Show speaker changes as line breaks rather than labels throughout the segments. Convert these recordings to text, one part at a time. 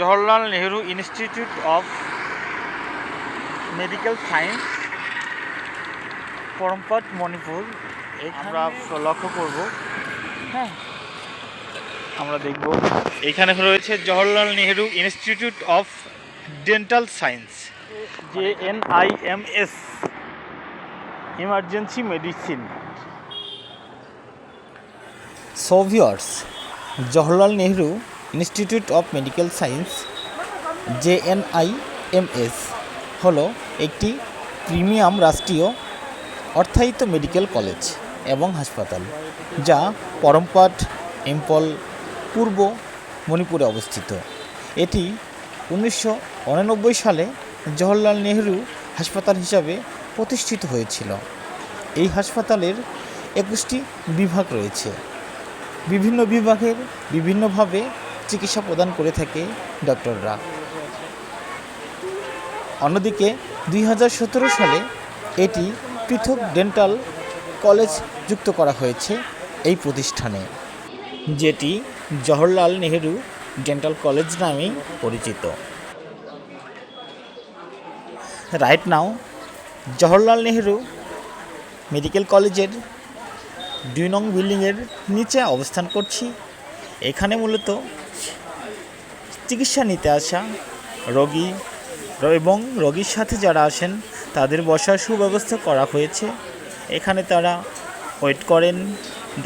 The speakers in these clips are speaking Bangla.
Jawaharlal Nehru institute of medical science Porompat Manipur. আমরা লক্ষ্য করব। হ্যাঁ। আমরা দেখব। এখানে রয়েছে Jawaharlal Nehru institute of dental science. J N I M S emergency medicine. সোভিয়র্স Jawaharlal Nehru institute of medical science JNIMS হলো একটি প্রিমিয়াম রাষ্ট্রীয় অর্থায়িত মেডিকেল কলেজ এবং হাসপাতাল, যা পরমপাট ইম্পল পূর্ব মণিপুরে অবস্থিত। এটি উনিশশো উননব্বই সালে জওহরলাল নেহরু হাসপাতাল হিসাবে প্রতিষ্ঠিত হয়েছিল। এই হাসপাতালের একুশটি বিভাগ রয়েছে। বিভিন্ন বিভাগের বিভিন্নভাবে চিকিৎসা প্রদান করে থাকে ডক্টররা। অন্যদিকে, দুই হাজার সতেরো সালে এটি পৃথক ডেন্টাল কলেজ যুক্ত করা হয়েছে এই প্রতিষ্ঠানে, যেটি জওহরলাল নেহেরু ডেন্টাল কলেজ নামেই পরিচিত। Right now, Jawaharlal Nehru medical কলেজের দুই নং বিল্ডিংয়ের নিচে অবস্থান করছি। এখানে মূলত চিকিৎসা নিতে আসা রোগী এবং রোগীর সাথে যারা আসেন, তাদের বসার সুব্যবস্থা করা হয়েছে। এখানে তারা ওয়েট করেন,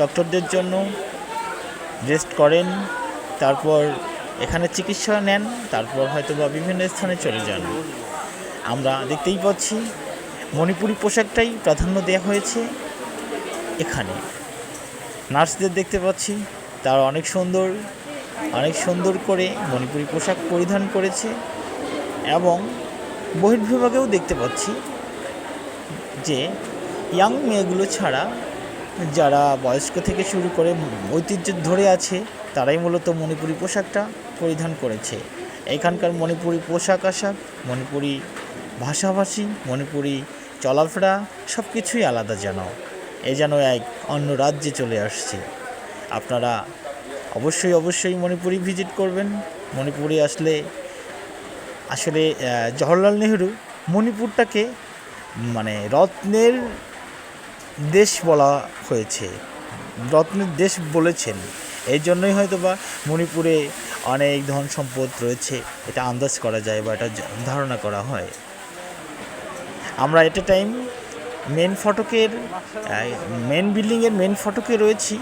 ডক্টরদের জন্য রেস্ট করেন, তারপর এখানে চিকিৎসা নেন, তারপর হয়তো বা বিভিন্ন স্থানে চলে যান। আমরা দেখতেই পাচ্ছি, মণিপুরি পোশাকটাই প্রাধান্য দেওয়া হয়েছে এখানে। নার্সদের দেখতে পাচ্ছি, তারা অনেক সুন্দর অনেক সুন্দর করে মণিপুরি পোশাক পরিধান করেছে এবং বহির্বিভাগেও দেখতে পাচ্ছি যে ইয়াং মেয়েগুলো ছাড়া যারা বয়স্ক থেকে শুরু করে ঐতিহ্য ধরে আছে, তারাই মূলত মণিপুরি পোশাকটা পরিধান করেছে। এখানকার মণিপুরি পোশাক আশাক, মণিপুরি ভাষাভাষী, মণিপুরি চলাফেরা সব কিছুই আলাদা যেন। এ যেন এক অন্য রাজ্যে চলে আসছে। আপনারা অবশ্যই অবশ্যই মণিপুরি ভিজিট করবেন। মণিপুরে আসলে আসলে জওহরলাল নেহরু মণিপুরটাকে মানে রত্নের দেশ বলা হয়েছে। রত্নের দেশ বলেছেন। এই জন্যই হয়তো বা মণিপুরে অনেক ধন সম্পদ রয়েছে। এটা আন্দাজ করা যায় বা এটা ধারণা করা হয়। আমরা এট টাইম মেন ফটকের মেন বিল্ডিংয়ের মেন ফটকে রয়েছি।